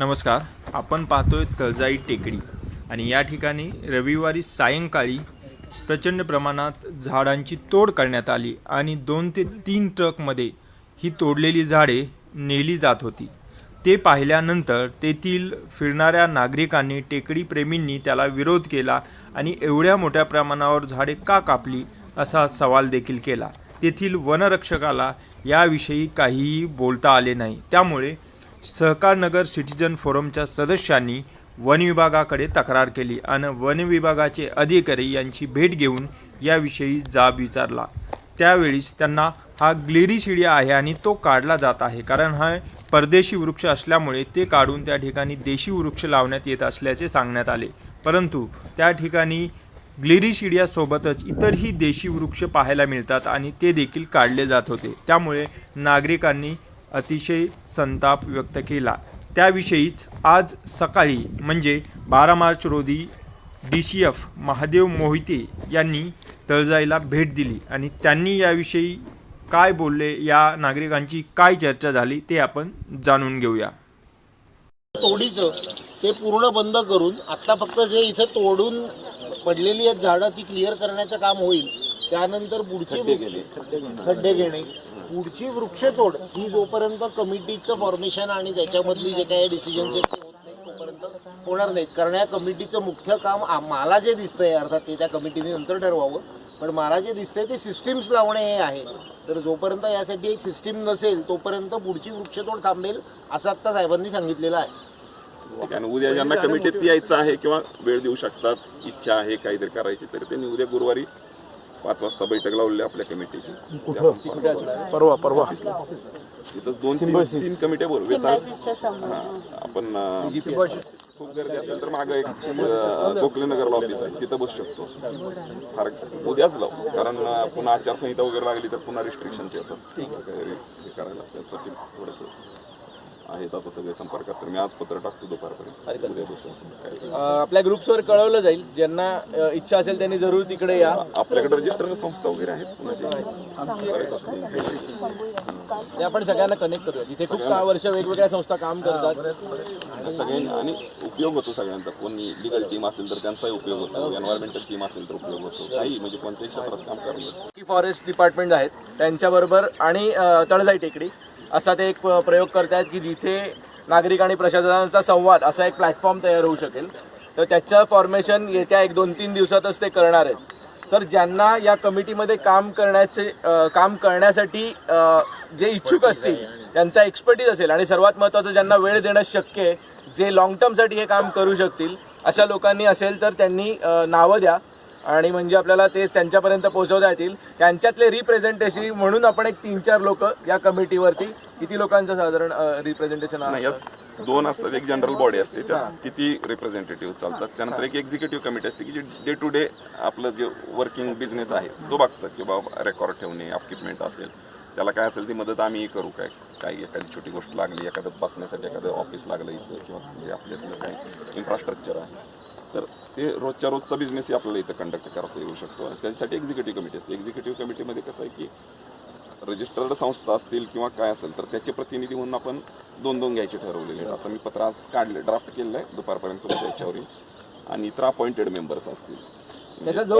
नमस्कार. आपण पाहतोय तळजाई टेकडी. आणि या ठिकाणी रविवारी सायंकाळी प्रचंड प्रमाणात झाडांची तोड करण्यात आली आणि दोन ते तीन ट्रकमध्ये ही तोडलेली झाडे नेली जात होती. ते पाहिल्यानंतर तेथील फिरणाऱ्या नागरिकांनी टेकडी प्रेमींनी त्याला विरोध केला आणि एवढ्या मोठ्या प्रमाणावर झाडे का कापली असा सवाल देखील केला. तेथील वनरक्षकाला याविषयी काहीही बोलता आले नाही. त्यामुळे सहकार नगर सिटीजन फोरमच्या सदस्यांनी वन विभागाकडे तक्रार केली आणि वन विभागाचे अधिकारी यांची भेट घेऊन याविषयी जाब विचारला. त्यावेळीस त्यांना हा ग्लेरिशिडिया आहे आणि तो काढला जात आहे. कारण हा परदेशी वृक्ष असल्यामुळे ते काढून त्या ठिकाणी देशी वृक्ष लावण्यात येत असल्याचे सांगण्यात आले. परंतु त्या ठिकाणी ग्लेरिशिडियासोबतच इतरही देशी वृक्ष पाहायला मिळतात आणि ते देखील काढले जात होते. त्यामुळे नागरिकांनी अतिशय संताप व्यक्त केला. त्याविषयीच आज सकाळी म्हणजे बारा मार्च रोजी D C F Mahadev Mohite यांनी तळजाईला भेट दिली. आणि त्यांनी याविषयी काय बोलले या नागरिकांची काय चर्चा झाली ते आपण जाणून घेऊया. तोडीचं ते पूर्ण बंद करून आता फक्त जे इथं तोडून पडलेली आहेत झाडं ती क्लिअर करण्याचं काम होईल. त्यानंतर पुढची खड्डे घेणे पुढची वृक्षतोड ही जोपर्यंत कमिटीचं फॉर्मेशन आणि त्याच्यामधली जे काही डिसिजन्स आहेत ते होत नाहीत तोपर्यंत होणार नाहीत. कारण या कमिटीचं मुख्य काम मला जे दिसतंय अर्थात ते त्या कमिटीने नंतर ठरवावं पण मला जे दिसतंय ते सिस्टीम्स लावणे हे आहे. तर जोपर्यंत यासाठी एक सिस्टीम नसेल तोपर्यंत पुढची वृक्षतोड थांबेल असं आत्ता साहेबांनी सांगितलेलं आहे. ठीक आहे आणि उद्या ज्यांना कमिटीत यायचं आहे किंवा वेळ देऊ शकतात इच्छा आहे काहीतरी करायची तर त्यांनी उद्या गुरुवारी पाच वाजता बैठक लावली आपल्या कमिटीची. परवा परवा. तिथं दोन तीन तीन कमिट्या समोर. आपण खूप गर्दी असेल तर मागं एक गोखलेनगरला ऑफिस आहे. तिथं बसू शकतो. फार उद्याच लावू. कारण पुन्हा आचारसंहिता वगैरे लागली तर पुन्हा रिस्ट्रिक्शन्स येतात. करायला त्यासाठी थोडंसं आहेत आता सगळे संपर्कात तर मी आज पत्र टाकतो दुपारपर्यंत. आपल्या ग्रुप्सवर कळवलं जाईल. ज्यांना इच्छा असेल त्यांनी जरूर तिकडे या. आपल्याकडे रजिस्टर संस्था वगैरे आहेत पुण्याचे. ते आपण सगळ्यांना कनेक्ट करूया. तिथे खूप का वर्ष वेगवेगळ्या संस्था काम करतात. सगळ्यांनी आणि उपयोग होतो सगळ्यांचा. कोणी लिगल टीम असेल तर त्यांचाही उपयोग होतो. एन्व्हायरमेंटल टीम असेल तर उपयोग होतो. काही म्हणजे कोणत्याही क्षेत्रात काम करलं की फॉरेस्ट डिपार्टमेंट आहेत त्यांच्याबरोबर आणि तळजाई टेकडी. असा ते एक प्रयोग करतायत की जिथे नागरिक आणि प्रशासनाचा संवाद असा एक प्लॅटफॉर्म तयार होऊ शकेल. तर त्याचं फॉर्मेशन येत्या एक दोन तीन दिवसातच ते करणार आहेत. तर ज्यांना या कमिटीमध्ये काम करण्याचे काम करण्यासाठी जे इच्छुक असतील त्यांचा एक्सपर्टीज असेल आणि सर्वात महत्त्वाचं ज्यांना वेळ देणं शक्य आहे जे लॉंग टर्मसाठी हे काम करू शकतील अशा लोकांनी असेल तर त्यांनी नावं द्या. आणि म्हणजे आपल्याला ते त्यांच्यापर्यंत पोहोचवता येतील. त्यांच्यातले रिप्रेझेंटेशन म्हणून आपण एक तीन चार लोक या कमिटीवरती किती लोकांचं साधारण रिप्रेझेंटेशन दोन असतात एक जनरल बॉडी असते त्यात किती रिप्रेझेंटेटिव्ह चालतात. त्यानंतर एक एक्झिक्युटिव्ह कमिटी असते की जी डे टू डे आपलं जे वर्किंग बिझनेस आहे तो बघतात की बाबा रेकॉर्ड ठेवणे अपकिपमेंट असेल. त्याला काय असेल ती मदत आम्ही करू काय? काही एखादी छोटी गोष्ट लागली एखादं बसण्यासाठी एखादं ऑफिस लागलं इथं किंवा म्हणजे आपल्यातलं काही इन्फ्रास्ट्रक्चर आहे. तर ते रोजच्या रोजचा बिझनेसही आपल्याला इथं कंडक्ट करता येऊ शकतो. त्याच्यासाठी एक्झिक्युटिव्ह कमिटी असते. एक्झिक्युटिव्ह कमिटीमध्ये कसं आहे की रजिस्टर्ड संस्था असतील किंवा काय असेल तर त्याचे प्रतिनिधी म्हणून आपण दोन दोन घ्यायचे ठरवलेले आहेत. आता मी पत्र आज काढले ड्राफ्ट केलेलं आहे. दुपारपर्यंत तुमच्या याच्यावर आणि इतर अपॉइंटेड मेंबर्स असतील. त्याचा जो